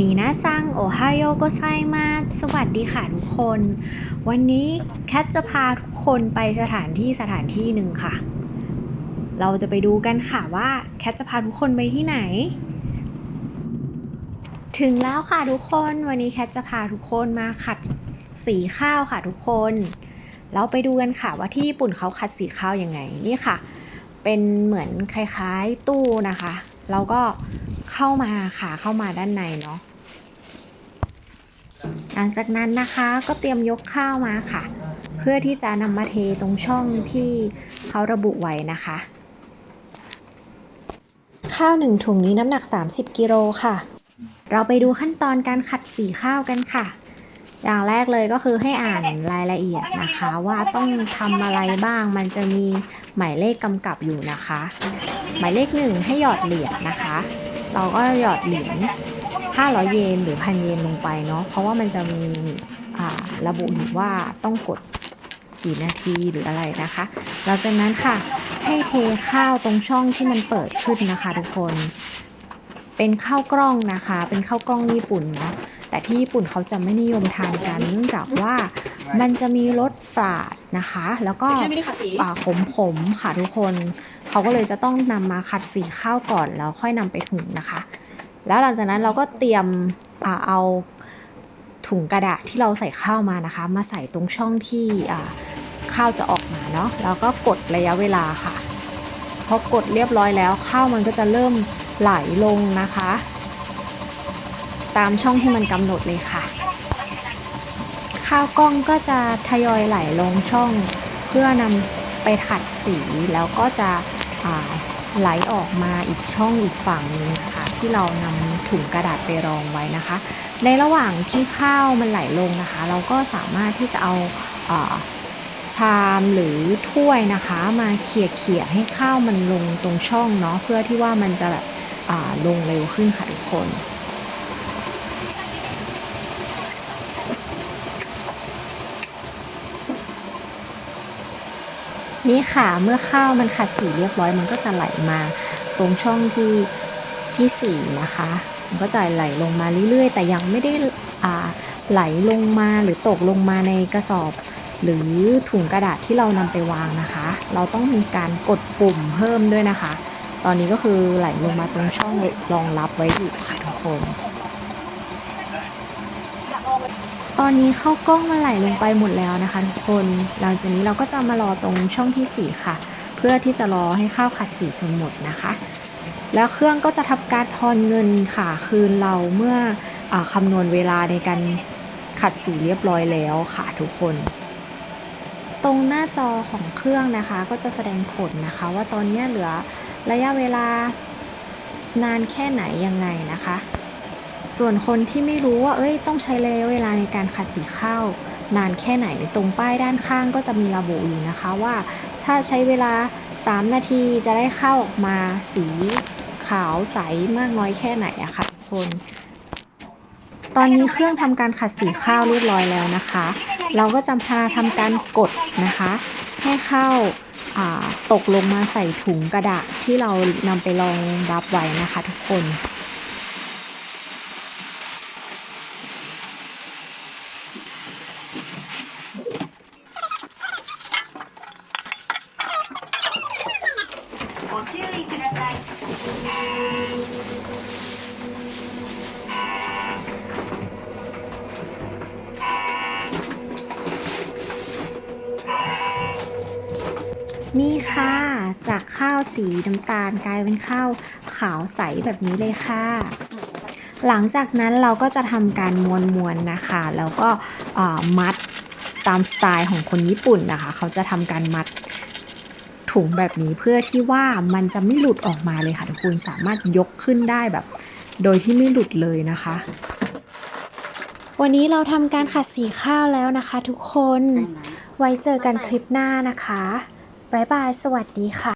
มีนาซังโอไฮโอโกไซมาสวัสดีค่ะทุกคน วันนี้แคทจะพาทุกคนไปสถานที่สถานที่หนึ่งค่ะ เราจะไปดูกันค่ะว่าแคทจะพาทุกคนไปที่ไหน ถึงแล้วค่ะทุกคนวันนี้แคทจะพาทุกคนมาขัดสีข้าวค่ะทุกคน เราไปดูกันค่ะว่าที่ญี่ปุ่นเขาขัดสีข้าวยังไงนี่ค่ะ เป็นเหมือนคล้ายๆตู้นะคะ เราก็ เข้ามาค่ะเข้ามาด้านในเนาะหลังจากนั้นนะคะก็เตรียมยกข้าวมาค่ะ เพื่อที่จะนำมาเทตรงช่องที่เขาระบุไว้นะคะ ข้าวหนึ่งถุงนี้น้ำหนัก 30 กิโลค่ะ เราไปดูขั้นตอนการขัดสีข้าวกันค่ะ อย่างแรกเลยก็คือให้อ่านรายละเอียดนะคะ ว่าต้องทำอะไรบ้าง มันจะมีหมายเลขกำกับอยู่นะคะ หมายเลขหนึ่งให้หยอดเหรียญนะคะ เราก็หยอดเหรียญ500 เยนหรือพันเยนลงไปเนาะเพราะว่ามันจะมีอ่าระบุอยู่ว่าต้องกดกี่นาทีหรืออะไรนะคะหลังจากนั้นค่ะให้เทข้าวตรงช่องที่มันเปิดขึ้นนะคะทุกคน เป็นข้าวกล้องนะคะ เป็นข้าวกล้องญี่ปุ่นเนาะแต่ที่ญี่ปุ่นเขาจะไม่นิยมทานกันเนื่องจากว่ามันจะมีรสฝาดนะคะ แล้วก็แค่ไม่ได้ขัดสีป่าขมขมๆค่ะทุกคน เขาก็เลยจะต้องนำมาขัดสีข้าวก่อนแล้วค่อยนำไปถุงนะคะ แล้วหลังจากนั้นเราก็เตรียมอเอาถุงกระดาษที่เราใส่ข้าวมานะคะ มาใส่ตรงช่องที่ข้าวจะออกมาเนาะแล้วก็กดระยะเวลาค่ะพอกดเรียบร้อยแล้วข้าวมันก็จะเริ่มไหลลงนะคะ ตามช่องที่มันกำหนดเลยค่ะ ข้าวกล้องก็จะทยอยไหลลงช่อง เพื่อนำไปขัดสีแล้วก็จะ ไหลออกมาอีกช่องอีกฝั่งนึงนะคะที่เรานำถุงกระดาษไปรองไว้นะคะ ในระหว่างที่ข้าวมันไหลลงนะคะ เราก็สามารถที่จะเอาอาชามหรือถ้วยนะคะ มาเขี่ยเขี่ยๆให้ข้าวมันลงตรงช่องเนาะเพื่อที่ว่ามันจะแบบลงเร็วขึ้นค่ะทุกคน นี่ค่ะเมื่อข้าวมันขัดสีเรียบร้อยมันก็จะไหลมาตรงช่องที่ที่สี่นะคะ มันก็จะไหลลงมาเรื่อยๆ แต่ยังไม่ได้อ่าไหลลงมาหรือตกลงมาในกระสอบ หรือถุงกระดาษที่เรานำไปวางนะคะ เราต้องมีการกดปุ่มเพิ่มด้วยนะคะ ตอนนี้ก็คือไหลลงมาตรงช่องรองรับไว้อยู่ค่ะทุกคน ตอนนี้เข้ากล้องมันไหลลงไปหมดแล้วนะคะทุกคน หลังจากนี้เราก็จะมารอตรงช่องที่ 4 ค่ะ เพื่อที่จะรอให้ข้าวขัดสีจนหมดนะคะ แล้วเครื่องก็จะทำการทอนเงินค่ะ คืนเราเมื่ออคำนวณเวลาในการขัดสีเรียบร้อยแล้วค่ะทุกคน ตรงหน้าจอของเครื่องนะคะ ก็จะแสดงผลนะคะ ว่าตอนนี้เหลือระยะเวลานานแค่ไหนยังไงนะคะ ส่วนคนที่ไม่รู้ว่าเอ้ยต้องใช้ระยะเวลาในการขัดสีข้าวนานแค่ไหนตรงป้ายด้านข้างก็จะมีระบุอยู่นะคะว่า ถ้าใช้เวลา 3 นาทีจะได้ข้าวออกมาสีขาวใสมากน้อยแค่ไหนอะค่ะทุกคน ตอนนี้เครื่องทำการขัดสีข้าวเรียบร้อยแล้วนะคะ เราก็จะพาทำการกดนะคะ ให้ข้าวตกลงมาใส่ถุงกระดาษที่เรานำไปรองรับไว้นะคะทุกคน นี่ค่ะ จากข้าวสีน้ำตาลกลายเป็นข้าวขาวใสแบบนี้เลยค่ะ หลังจากนั้นเราก็จะทำการมวนมวนๆนะคะ แล้วก็มัดตามสไตล์ของคนญี่ปุ่นนะคะ เขาจะทำการมัด ถุงแบบนี้เพื่อที่ว่ามันจะไม่หลุดออกมาเลยค่ะทุกคนสามารถยกขึ้นได้แบบ โดยที่ไม่หลุดเลยนะคะ วันนี้เราทำการขัดสีข้าวแล้วนะคะ ทุกคนไว้เจอกันคลิปหน้านะคะบ๊ายบายสวัสดีค่ะ